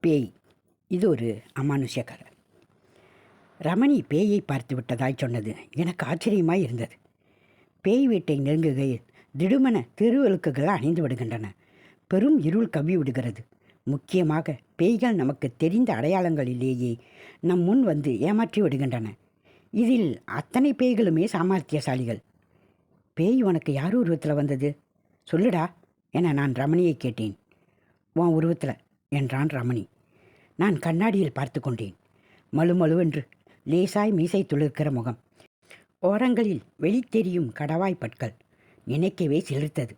பேய். இது ஒரு அமானுஷ்ய கதை. ரமணி பேயை பார்த்து விட்டதாய் சொன்னது எனக்கு ஆச்சரியமாய் இருந்தது. பேய் வீட்டை நெருங்குகையில் திடுமென திருவிளக்குகள் அணிந்து விடுகின்றன. பெரும் இருள் கவ்வி விடுகிறது. முக்கியமாக பேய்கள் நமக்கு தெரிந்த அடையாளங்களிலேயே நம் முன் வந்து ஏமாற்றி விடுகின்றன. இதில் அத்தனை பேய்களுமே சாமர்த்தியசாலிகள். பேய் உனக்கு யார் உருவத்தில் வந்தது? சொல்லுடா என நான் ரமணியை கேட்டேன். உன் உருவத்தில் என்றான் ரமணி. நான் கண்ணாடியில் பார்த்து கொண்டேன். மழுமழுவென்று லேசாய் மீசை துளிர்க்கிற முகம். ஓரங்களில் வெளித்தெரியும் கடவாய் பற்கள் நினைக்கவே சிலிர்த்தது.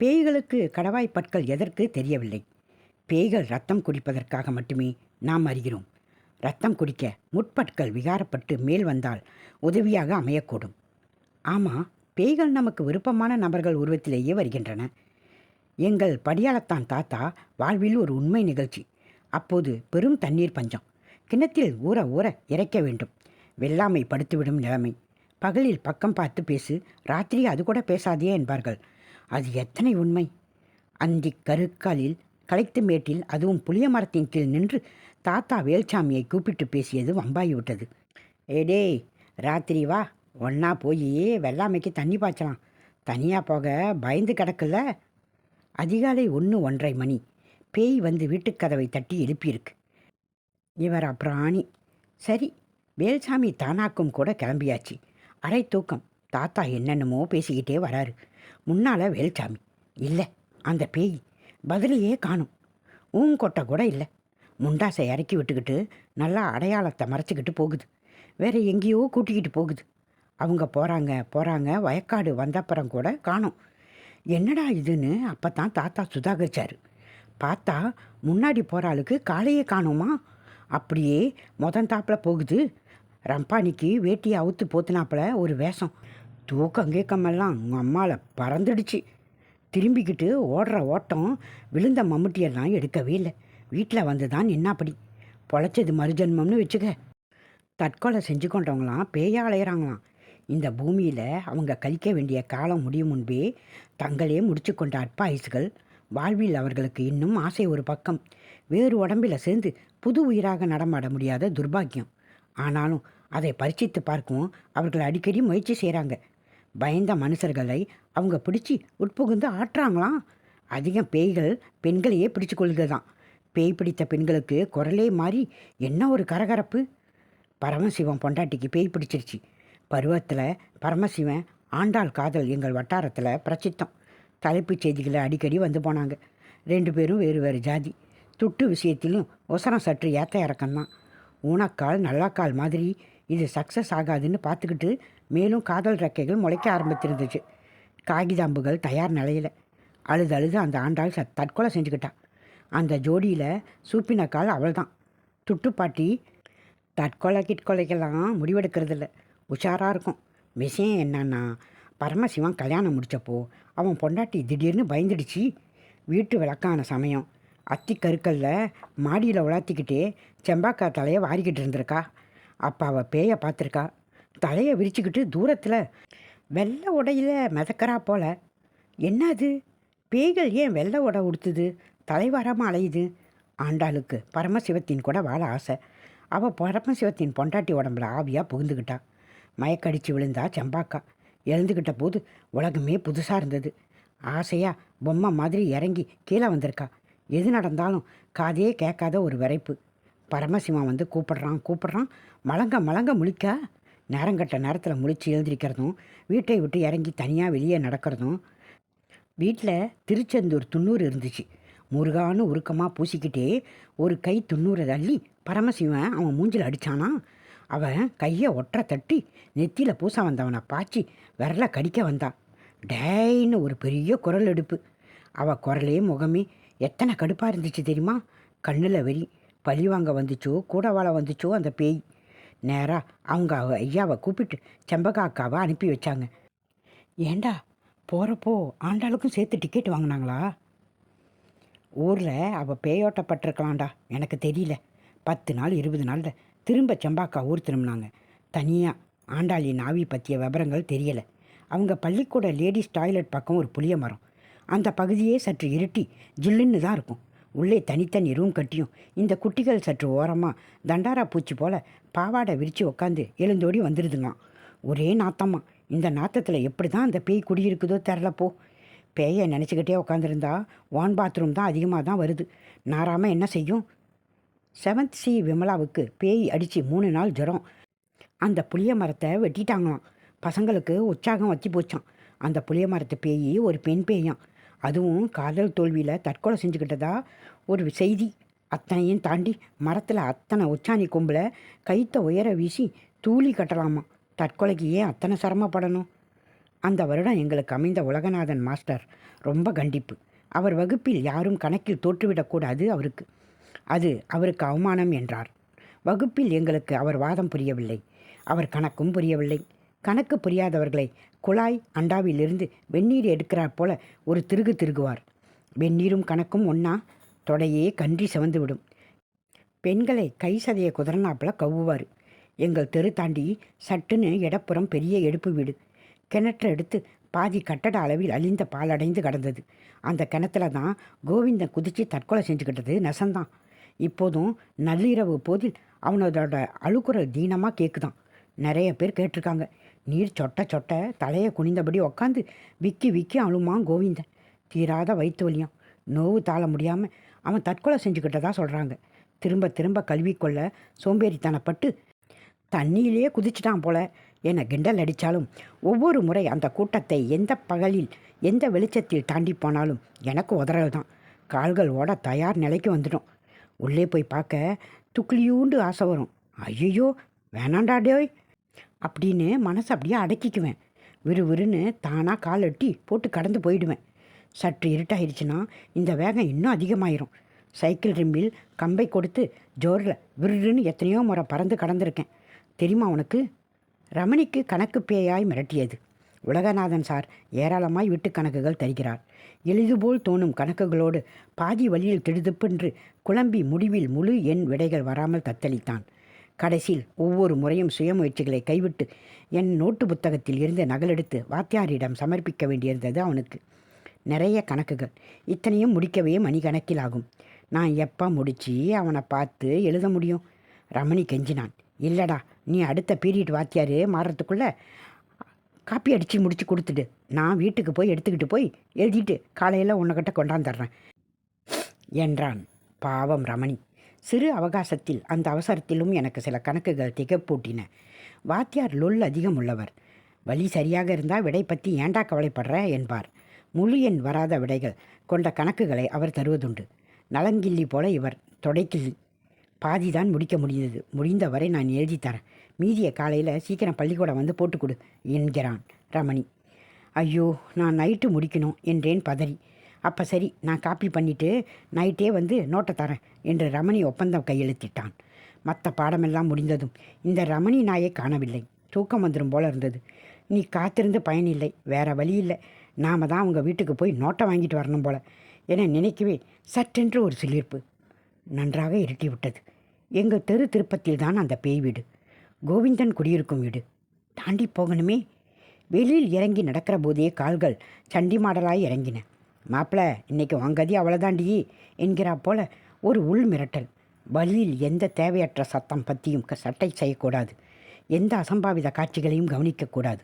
பேய்களுக்கு கடவாய் பற்கள் எதற்கு தெரியவில்லை. பேய்கள் ரத்தம் குடிப்பதற்காக மட்டுமே நாம் அறிகிறோம். ரத்தம் குடிக்க முட்பற்கள் விகாரப்பட்டு மேல் வந்தால் உதவியாக அமையக்கூடும். ஆமாம் பேய்கள் நமக்கு விருப்பமான நபர்கள் உருவத்திலேயே வருகின்றன. எங்கள் படியாளத்தான் தாத்தா வாழ்வில் ஒரு உண்மை நிகழ்ச்சி. அப்போது பெரும் தண்ணீர் பஞ்சம். கிணத்தில் ஊற ஊற இறைக்க வேண்டும். வெள்ளாமை படுத்துவிடும் நிலைமை. பகலில் பக்கம் பார்த்து பேசு. ராத்திரி அது கூட பேசாதே என்பார்கள். அது எத்தனை உண்மை? அந்தி கருக்காலில் களைத்து மேட்டில் அதுவும் புளிய மரத்தின் கீழ் நின்று தாத்தா வேல்சாமியை கூப்பிட்டு பேசியது வம்பாகிவிட்டது ஏடே ராத்திரி வா. ஒன்றா போய் வெள்ளாமைக்கு தண்ணி பாய்ச்சலாம். தனியாக போக பயந்து கிடக்குல்ல. அதிகாலை ஒன்று ஒன்றரை மணி. பேய் வந்து வீட்டுக்கதவை தட்டி எழுப்பியிருக்கு. இவர் பிராணி. சரி வேல்சாமி தானாக்கும் கூட கிளம்பியாச்சு. அரை தூக்கம். தாத்தா என்னென்னமோ பேசிக்கிட்டே வராரு. முன்னால் வேல்சாமி. இல்லை அந்த பேய். பதிலையே காணும். ஊங்கொட்டை கூட இல்லை. முண்டாசை இறக்கி விட்டுக்கிட்டு நல்லா அடையாளத்தை மறைச்சிக்கிட்டு போகுது. வேற எங்கேயோ கூட்டிக்கிட்டு போகுது. அவங்க போகிறாங்க போகிறாங்க வயக்காடு வந்தப்புறம் கூட காணும். என்னடா இதுன்னு அப்போ தான் தாத்தா சுதாகரிச்சார். பார்த்தா முன்னாடி போகிற ஆளுக்கு காலையே காணோமா? அப்படியே மொதந்தாப்பில் போகுது. ரம்பானிக்கு வேட்டியை அவுத்து போத்துனாப்புல ஒரு வேஷம். தூக்கம் கேட்கமெல்லாம் உங்கள் அம்மாவில் பறந்துடுச்சு. திரும்பிக்கிட்டு ஓடுற ஓட்டம் விழுந்த மம்முட்டியெல்லாம் எடுக்கவே இல்லை. வீட்டில் வந்து தான் நின்னாப்படி. பொழைச்சது மறுஜன்மம்னு வச்சுக்க. தற்கொலை செஞ்சு கொண்டவங்களாம் பேயா அலையிறாங்களாம். இந்த பூமியில் அவங்க கழிக்க வேண்டிய காலம் முடியும் முன்பே தங்களே முடிச்சு கொண்ட அற்ப வாழ்வில் அவர்களுக்கு இன்னும் ஆசை ஒரு பக்கம். வேறு உடம்பில் சேர்ந்து புது உயிராக நடமாட முடியாத துர்பாக்கியம். ஆனாலும் அதை பரிசித்து பார்க்கவும் அவர்கள் அடிக்கடி முயற்சி செய்கிறாங்க பயந்த மனுஷர்களை அவங்க பிடிச்சி உட்புகுந்து ஆட்டுறாங்களாம் அதிகம் பேய்கள் பெண்களையே பிடிச்சு கொள்கிறதாம். பேய் பிடித்த பெண்களுக்கு குரலே மாறி என்ன ஒரு கரகரப்பு? பரமசிவம் பொண்டாட்டிக்கு பேய் பிடிச்சிருச்சு. பருவத்தில் பரமசிவன் ஆண்டாள் காதல் எங்கள் வட்டாரத்தில் பிரசித்தம். தலைப்புச் செய்திகளை அடிக்கடி வந்து போனாங்க. ரெண்டு பேரும் வேறு வேறு ஜாதி. துட்டு விஷயத்திலும் ஒசரம் சற்று ஏற்ற இறக்கம்தான். ஊனக்கால் நல்லாக்கால் மாதிரி இது சக்ஸஸ் ஆகாதுன்னு பார்த்துக்கிட்டு மேலும் காதல் ரெக்கைகள் முளைக்க ஆரம்பித்திருந்துச்சு. காகிதாம்புகள் தயார் நிலையில். அழுது அழுது அந்த ஆண்டாள் ச தற்கொலை செஞ்சுக்கிட்டான் அந்த ஜோடியில் சூப்பினக்கால் அவள் தான் துட்டுப்பாட்டி தற்கொலை கிட்கொலைக்கெல்லாம் முடிவெடுக்கிறதில்ல. உஷாராக இருக்கும். விஷயம் என்னன்னா பரமசிவன் கல்யாணம் முடித்தப்போ அவன் பொண்டாட்டி திடீர்னு பயந்துடுச்சு. வீட்டு விளக்கான சமயம். அத்தி கருக்கல்ல மாடியில் உலாத்திக்கிட்டே செம்பாக்கா தலையை வாரிக்கிட்டு இருந்திருக்கா. அப்போ அவள் பேயை பார்த்துருக்கா. தலையை விரிச்சுக்கிட்டு தூரத்தில் வெள்ளை உடையில் மிதக்கறா போல. என்னது? பேய்கள் ஏன் வெள்ளை உடை உடுத்துது? தலைவாரமாக அலையுது? ஆண்டாளுக்கு பரமசிவத்தின் கூட வாழ ஆசை. அவள் பரமசிவத்தின் பொண்டாட்டி உடம்புல ஆவியாக புகுந்துக்கிட்டா மயக்கடிச்சு விழுந்தா செம்பாக்கா. எழுந்துக்கிட்ட போது உலகமே புதுசாக இருந்தது. ஆசையாக பொம்மை மாதிரி இறங்கி கீழே வந்திருக்கா. எது நடந்தாலும் காதே கேட்காத ஒரு விரைப்பு. பரமசிவன் வந்து கூப்பிடுறான் கூப்பிடுறான். மலங்க மலங்க முழிக்கா. நேரங்கட்ட நேரத்தில் முழிச்சு எழுந்திருக்கிறதும் வீட்டை விட்டு இறங்கி தனியாக வெளியே நடக்கிறதும். வீட்டில் திருச்செந்தூர் துண்ணூறு இருந்துச்சு. முருகான்னு உருக்கமாக பூசிக்கிட்டே ஒரு கை துண்ணூரை தள்ளி பரமசிவன் அவன் மூஞ்சில் அடித்தானா அவன் கையை ஒற்றை தட்டி நெத்தியில் பூச வந்தவனை பாய்ச்சி விரல கடிக்க வந்தான். டேய்னு ஒரு பெரிய குரல் எடுப்பு. அவள் குரலே முகமே எத்தனை கடுப்பாக இருந்துச்சு தெரியுமா? கண்ணில் வெறி பழி வாங்க வந்துச்சோ கூட வாழ வந்துச்சோ அந்த பேய். நேராக அவங்க ஐயாவை கூப்பிட்டு செம்பகா அக்காவை அனுப்பி வச்சாங்க. ஏண்டா போகிறப்போ ஆண்டாளுக்கும் சேர்த்து டிக்கெட் வாங்கினாங்களா? ஊரில் அவள் பேயோட்டப்பட்டிருக்கலாம்டா எனக்கு தெரியல. பத்து நாள் இருபது நாளில் திரும்ப செம்பாக்கா ஊர் திரும்பினாங்க. தனியாக ஆண்டாளின் ஆவி பற்றிய விவரங்கள் தெரியலை. அவங்க பள்ளிக்கூட லேடிஸ் டாய்லெட் பக்கம் ஒரு புளிய மரம். அந்த பகுதியே சற்று இருட்டி ஜில்லுன்னு தான் இருக்கும். உள்ளே தனித்தனி ரூம் கட்டியும் இந்த குட்டிகள் சற்று ஓரமாக தண்டாரா பூச்சி போல் பாவாடை விரித்து உக்காந்து எழுந்தோடி வந்துடுதுங்க ஒரே நாத்தம்மா. இந்த நாத்தத்தில் எப்படி தான் அந்த பேய் குடியிருக்குதோ தெரிலப்போ பேயை நினச்சிக்கிட்டே உட்காந்துருந்தா வான் பாத்ரூம் தான் அதிகமாக தான் வருது. நாராமல் என்ன செய்யும்? செவன்த் சி விமலாவுக்கு பேய் அடித்து மூணு நாள் ஜுரம். அந்த புளிய மரத்தை வெட்டிட்டாங்களாம். பசங்களுக்கு உற்சாகம் வச்சு போச்சான் அந்த புளிய மரத்து பேய் ஒரு பெண் பேயாம். அதுவும் காதல் தோல்வியில் தற்கொலை செஞ்சுக்கிட்டதா ஒரு செய்தி. அத்தனையும் தாண்டி மரத்தில் அத்தனை உச்சாணி கொம்பில் கைத்த உயர வீசி தூளி கட்டலாமா தற்கொலைக்கு ஏன் அத்தனை சிரமப்படணும். அந்த வருடம் எங்களுக்கு அமைந்த உலகநாதன் மாஸ்டர். ரொம்ப கண்டிப்பு. அவர் வகுப்பில் யாரும் கணக்கில் தோற்றுவிடக்கூடாது அவருக்கு. அது அவருக்கு அவமானம் என்றார். வகுப்பில் எங்களுக்கு அவர் வாதம் புரியவில்லை. அவர் கணக்கும் புரியவில்லை. கணக்கு புரியாதவர்களை குழாய் அண்டாவிலிருந்து வெந்நீர் எடுக்கிறார் போல ஒரு திருகு திருகுவார். வெந்நீரும் கணக்கும் ஒன்றா தொடையே கன்றி சிவந்து விடும் பெண்களை கை சதையை குதிரனாப்பில் கவ்வுவார். எங்கள் தெரு தாண்டி சட்டுன்னு இடப்புறம் பெரிய எடுப்பு வீடு. கிணற்றை எடுத்து பாதி கட்டட அளவில் அழிந்த பாலடைந்து கடந்தது. அந்த கிணத்துல தான் கோவிந்தன் குதித்து தற்கொலை செஞ்சுக்கிட்டது நெசந்தான். இப்போதும் நள்ளிரவு போதில் அவனோட அழுக்குற தீனமாக கேட்குதான் நிறைய பேர் கேட்டிருக்காங்க. நீர் சொட்ட சொட்ட தலையை குனிந்தபடி உக்காந்து விக்கி விக்கி அழுமான் கோவிந்தன் தீராத வயிற்று வலியாம். நோவு தாழ முடியாமல் அவன் தற்கொலை செஞ்சுக்கிட்டதா சொல்கிறாங்க திரும்ப திரும்ப கல்விக்கொள்ள சோம்பேறித்தனப்பட்டு தண்ணியிலேயே குதிச்சிட்டான் போல என கிண்டல் அடித்தாலும் ஒவ்வொரு முறை அந்த கூட்டத்தை எந்த பகலில் எந்த வெளிச்சத்தில் தாண்டி போனாலும் எனக்கு உதறல் தான் கால்கள் ஓட தயார் நிலைக்கு வந்துடும் உள்ளே போய் பார்க்க துக்ளியூண்டு ஆசை வரும். ஐயோ வேணாண்டா டேய் அப்படின்னு மனசை அப்படியே அடக்கிக்குவேன். விறுவிறுன்னு தானாக கால் எட்டி போட்டு கடந்து போயிடுவேன். சற்று இருட்டாயிருச்சுன்னா இந்த வேகம் இன்னும் அதிகமாயிரும். சைக்கிள் ரிம்பில் கம்பை கொடுத்து ஜோரில் விருடுன்னு எத்தனையோ முறை பறந்து கடந்திருக்கேன். தெரியுமா உனக்கு? ரமணிக்கு கணக்கு பேயாய் மிரட்டியது. உலகநாதன் சார் ஏராளமாய் வீட்டு கணக்குகள் தருகிறார். எளிதுபோல் தோணும் கணக்குகளோடு பாதி வழியில் திடுதுப்பென்று குழம்பி முடிவில் முழு எண் விடைகள் வராமல் தத்தளித்தான். கடைசியில் ஒவ்வொரு முறையும் சுயமுயற்சிகளை கைவிட்டு என் நோட்டு புத்தகத்தில் இருந்து நகலெடுத்து வாத்தியாரிடம் சமர்ப்பிக்க வேண்டியிருந்தது அவனுக்கு. நிறைய கணக்குகள். இத்தனையும் முடிக்கவே மணிக்கணக்கில் ஆகும். நான் எப்போ முடித்து அவனை பார்த்து எழுத முடியும்? ரமணி கெஞ்சினான். இல்லைடா நீ அடுத்த பீரியட் வாத்தியார் மாறுறதுக்குள்ளே காப்பி அடித்து முடித்து கொடுத்துடு. நான் வீட்டுக்கு போய் எடுத்துக்கிட்டு போய் எழுதிட்டு காலையில் உன்னைக்கிட்ட கொண்டாந்துடுறேன் என்றான். பாவம் ரமணி. சிறு அவகாசத்தில் அந்த அவசரத்திலும் எனக்கு சில கணக்குகள் திகப்பூட்டின. வாத்தியார் லொல் அதிகம் உள்ளவர் வழி சரியாக இருந்தால் விடை பற்றி ஏண்டா கவலைப்படுற? என்பார். முழு எண் வராத விடைகள் கொண்ட கணக்குகளை அவர் தருவதுண்டு. நலங்கில்லி போல இவர் தொடைக்கிள்ளி பாதிதான் முடிக்க முடிந்தது. முடிந்தவரை நான் எழுதி தரேன். மீதிய காலையில் சீக்கிரம் பள்ளிக்கூடம் வந்து போட்டுக்கொடு என்கிறான் ரமணி. ஐயோ நான் நைட்டு முடிக்கணும் என்றேன் பதறி. அப்போ சரி நான் காப்பி பண்ணிவிட்டு நைட்டே வந்து நோட்டை தரேன் என்று ரமணி ஒப்பந்தம் கையெழுத்திட்டான். மற்ற பாடமெல்லாம் முடிந்ததும் இந்த ரமணி நாயை காணவில்லை. தூக்கம் வந்துடும் போல இருந்தது. நீ காத்திருந்து பயனில்லை வேற வழி இல்லை. நாம தான் அவங்க வீட்டுக்கு போய் நோட்டை வாங்கிட்டு வரணும் போல என நினைக்கவே சட்டென்று ஒரு சிலிர்ப்பு நன்றாக இருட்டி விட்டது எங்கள் தெரு திருப்பத்தில் தான் அந்த பேய் வீடு. கோவிந்தன் குடியிருக்கும் வீடு. தாண்டி போகணுமே. வெளியில் இறங்கி நடக்கிற போதே கால்கள் சண்டி மாடலாய் இறங்கின. மாப்பிள இன்னைக்கு வாங்கதி அவ்வளோதாண்டி என்கிறா போல ஒரு உள் மிரட்டல். வழியில் எந்த தேவையற்ற சத்தம் பற்றியும் க- சட்டை செய்யக்கூடாது. எந்த அசம்பாவித காட்சிகளையும் கவனிக்கக்கூடாது.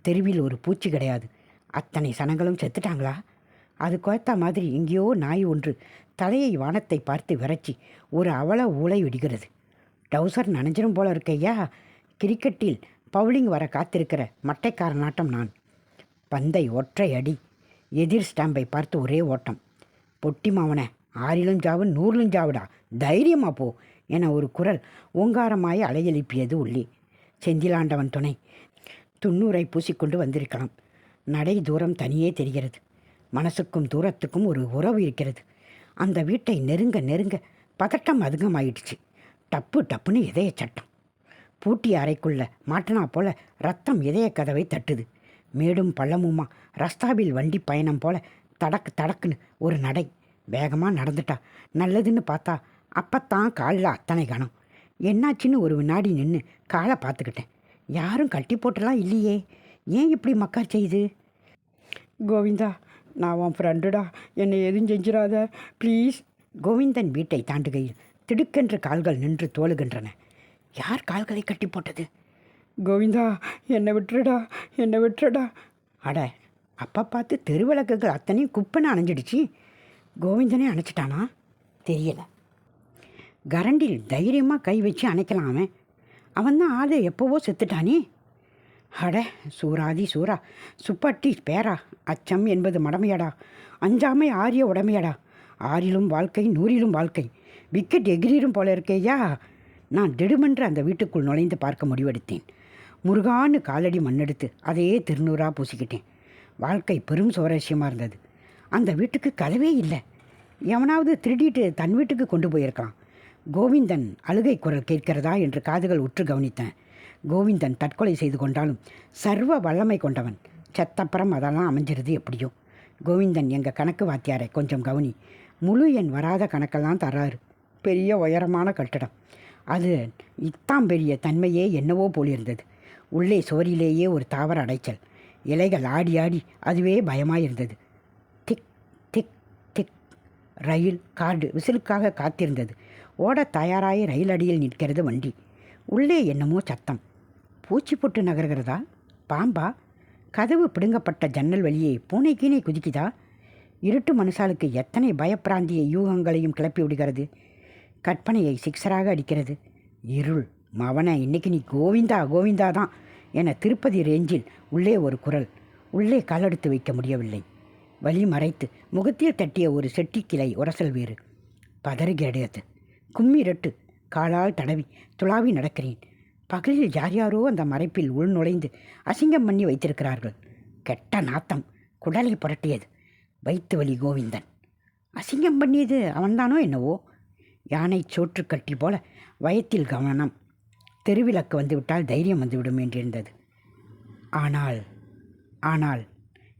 தெருவில் ஒரு பூச்சி கிடையாது. அத்தனை சனங்களும் செத்துட்டாங்களா? அது அதுக்கேற்ற மாதிரி எங்கேயோ நாய் ஒன்று தலையை வானத்தை பார்த்து விரச்சி ஒரு அவல ஊளை விடுகிறது டவுசர் நனைஞ்சிரும் போல இருக்கையா கிரிக்கெட்டில் பவுலிங் வர காத்திருக்கிற மட்டைக்காரனாட்டம் நான். பந்தை ஒற்றை அடி எதிர் ஸ்டாம்பை பார்த்து ஒரே ஓட்டம். பொட்டி மாவனை ஆறிலும் ஜாவு நூறிலும் ஜாவுடா? தைரியமா போ என ஒரு குரல் ஓங்காரமாய் அலையெழுப்பியது உள்ளே. செந்திலாண்டவன் துணை. துண்ணூரை பூசிக்கொண்டு வந்திருக்கலாம். நடை தூரம் தனியே தெரிகிறது. மனசுக்கும் தூரத்துக்கும் ஒரு உறவு இருக்கிறது. அந்த வீட்டை நெருங்க நெருங்க பதட்டம் அதிகமாயிடுச்சு. டப்பு டப்புன்னு இதய சட்டம். பூட்டி அறைக்குள்ள மாட்டினா போல ரத்தம் இதய கதவை தட்டுது. மேடும் பள்ளமுமா. ரஸ்தாவில் வண்டி பயணம் போல தடக்கு தடக்குன்னு ஒரு நடை. வேகமாக நடந்துட்டா. நல்லதுன்னு பார்த்தா அப்பத்தான் காலில் அத்தனை கணம். என்னாச்சுன்னு ஒரு வினாடி நின்று காலை பார்த்துக்கிட்டேன். யாரும் கட்டி போட்டுலாம் இல்லையே. ஏன் இப்படி மக்கார் செய்யுது கோவிந்தா நான் உன் ஃப்ரெண்டுடா என்னை எதுவும் செஞ்சிடாத. ப்ளீஸ் கோவிந்தன் வீட்டை தாண்டுகையில் திடுக்கென்று கால்கள் நின்று தோழுகின்றன யார் கால்களை கட்டி போட்டது? கோவிந்தா என்னை விட்டுருடா என்னை விட்டுருடா. அட அப்பா பார்த்து தெருவிளக்குகள் அத்தனையும் குப்பைன்னு அணைஞ்சிடுச்சு. கோவிந்தனே அணைச்சிட்டானா? தெரியலை. கரண்டில் தைரியமாக கை வச்சு அணைக்கலாம் அவன். அவன் தான் ஆளு எப்போவோ செத்துட்டானே. அட சூராதி சூரா சுப்பாட்டி பேரா. அச்சம் என்பது மடமையடா. அஞ்சாமை ஆரிய உடமையடா. ஆறிலும் வாழ்க்கை நூறிலும் வாழ்க்கை. விக்கெட் எகிரிரும் போல இருக்கேயா? நான் திடுமென்று அந்த வீட்டுக்குள் நுழைந்து பார்க்க முடிவெடுத்தேன். முருகான்னு காலடி மண்ணெடுத்து அதையே திருநூறாக பூசிக்கிட்டேன். வாழ்க்கை பெரும் சுவாரஸ்யமாக இருந்தது. அந்த வீட்டுக்கு கதவே இல்லை. எவனாவது திருடிட்டு தன் வீட்டுக்கு கொண்டு போயிருக்கான். கோவிந்தன் அழுகை குரல் கேட்கிறதா என்று காதுகள் உற்று கவனித்தேன். கோவிந்தன் தற்கொலை செய்து கொண்டாலும் சர்வ வல்லமை கொண்டவன். செத்தப்புறம் அதெல்லாம் அமைஞ்சிருது எப்படியோ. கோவிந்தன் எங்கள் கணக்கு வாத்தியாரை கொஞ்சம் கவனி. முழு எண் வராத கணக்கெல்லாம் தராரு பெரிய உயரமான கட்டடம். அது இத்தாம் பெரிய தன்மையே என்னவோ போலிருந்தது. உள்ளே சுவரிலேயே ஒரு தாவர அடைச்சல். இலைகள் ஆடி ஆடி அதுவே பயமாயிருந்தது. திக் திக் திக். ரயில் கார்டு விசிலுக்காக காத்திருந்தது. ஓட தயாராகி ரயில் அடியில் நிற்கிறது வண்டி. உள்ளே என்னமோ சத்தம். பூச்சி பொட்டு நகர்கிறதா? பாம்பா? கதவு பிடுங்கப்பட்ட ஜன்னல் வழியே பூனை கீனை குதிக்குதா? இருட்டு மனுஷாளுக்கு எத்தனை பயப்பிராந்திய யூகங்களையும் கிளப்பி விடுகிறது? கற்பனையை சிக்ஸராக அடிக்கிறது. இருள். மவனை இன்னைக்கு நீ கோவிந்தா கோவிந்தா தான் என திருப்பதி ரேஞ்சில் உள்ளே ஒரு குரல். உள்ளே காலெடுத்து வைக்க முடியவில்லை. வழி மறைத்து முகத்தில் தட்டிய ஒரு செட்டி கிளை உரசல் வேறு. பதறுகிறது கும்மிரட்டு காலால் தடவி துளாவி நடக்கிறேன். பகலில் யார் யாரோ அந்த மறைப்பில் உள் நுழைந்து அசிங்கம் பண்ணி வைத்திருக்கிறார்கள். கெட்ட நாத்தம். குடலை புரட்டியது. வைத்து வலி கோவிந்தன். அசிங்கம் பண்ணியது அவன்தானோ என்னவோ? யானை சோற்று கட்டி போல வயத்தில் கவனம். தெருவிளக்கு வந்துவிட்டால் தைரியம் வந்துவிடும் என்றிருந்தது. ஆனால் ஆனால்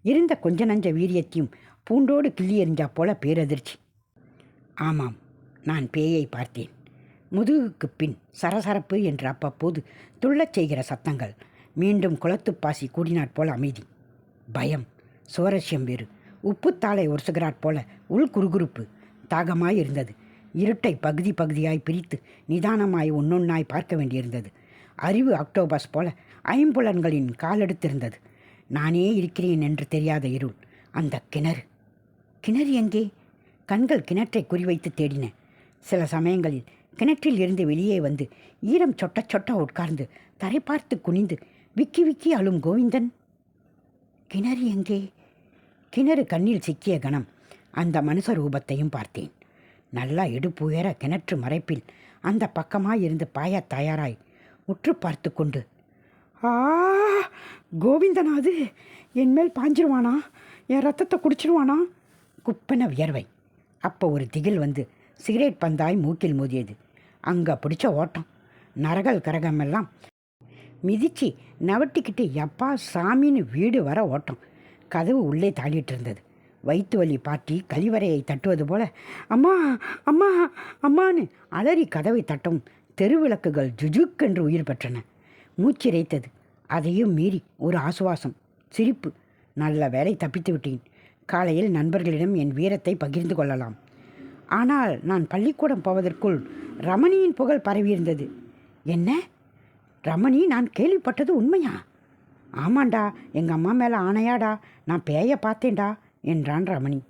இருந்த கொஞ்ச நஞ்ச வீரியத்தையும் பூண்டோடு கிள்ளி எறிஞ்சா போல பேரதிர்ச்சி. ஆமாம் நான் பேயை பார்த்தேன். முதுகுக்கு பின் சரசரப்பு என்று அப்பப்போது துள்ளச் செய்கிற சத்தங்கள் மீண்டும் குளத்துப்பாசி கூடினாற் போல அமைதி. பயம் சுவரஸ்யம் வேறு. உப்புத்தாளை உரசுகிறாற் போல உள் குறுகுறுப்பு தாகமாய் இருந்தது. இருட்டை பகுதி பகுதியாய் பிரித்து நிதானமாய் ஒன்னொன்னாய் பார்க்க வேண்டியிருந்தது. அறிவு அக்டோபஸ் போல ஐம்புலன்களின் காலெடுத்திருந்தது நானே இருக்கிறேன் என்று தெரியாத இருள். அந்த கிணறு. கிணறு எங்கே? கண்கள் கிணற்றை குறிவைத்து தேடின. சில சமயங்களில் கிணற்றில் இருந்து வெளியே வந்து ஈரம் சொட்ட சொட்ட உட்கார்ந்து தரை பார்த்து குனிந்து விக்கி விக்கி அழும் கோவிந்தன். கிணறு எங்கே? கிணறு கண்ணில் சிக்கிய கணம். அந்த மனுஷ ரூபத்தையும் பார்த்தேன். நல்லா இடுப்பு உயர கிணற்று மறைப்பில் அந்த பக்கமாய் இருந்து பாய தயாராய் உற்று பார்த்து கொண்டு ஆ கோவிந்தனாது என்மேல் பாஞ்சிருவானா? என் ரத்தத்தை குடிச்சிருவானா? குப்பன வியர்வை. அப்போ ஒரு திகில் வந்து சிகரெட் பந்தாய் மூக்கில் மோதியது. அங்கே பிடிச்ச ஓட்டம். நரகல் கரகமெல்லாம் மிதிச்சு நவட்டிக்கிட்டு எப்பா சாமின்னு வீடு வர ஓட்டம். கதவு உள்ளே தாளிட்டு இருந்தது. வயிற்று வலி பாட்டி கழிவறையை தட்டுவது போல அம்மா அம்மா அம்மான்னு அலறி கதவை தட்டும் தெருவிளக்குகள் ஜுஜுக்கென்று உயிர் பெற்றன. மூச்சிரைத்தது அதையும் மீறி ஒரு ஆசுவாசம் சிரிப்பு. நல்ல வேலை தப்பித்து விட்டேன். காலையில் நண்பர்களிடம் என் வீரத்தை பகிர்ந்து கொள்ளலாம். ஆனால் நான் பள்ளிக்கூடம் போவதற்குள் ரமணியின் புகழ் பரவியிருந்தது. என்ன? ரமணி நான் கேள்விப்பட்டது உண்மையா? ஆமாண்டா எங்கள் அம்மா மேலே ஆணையாடா. நான் பேயை பார்த்தேன்டா. என்றான் ரமணி.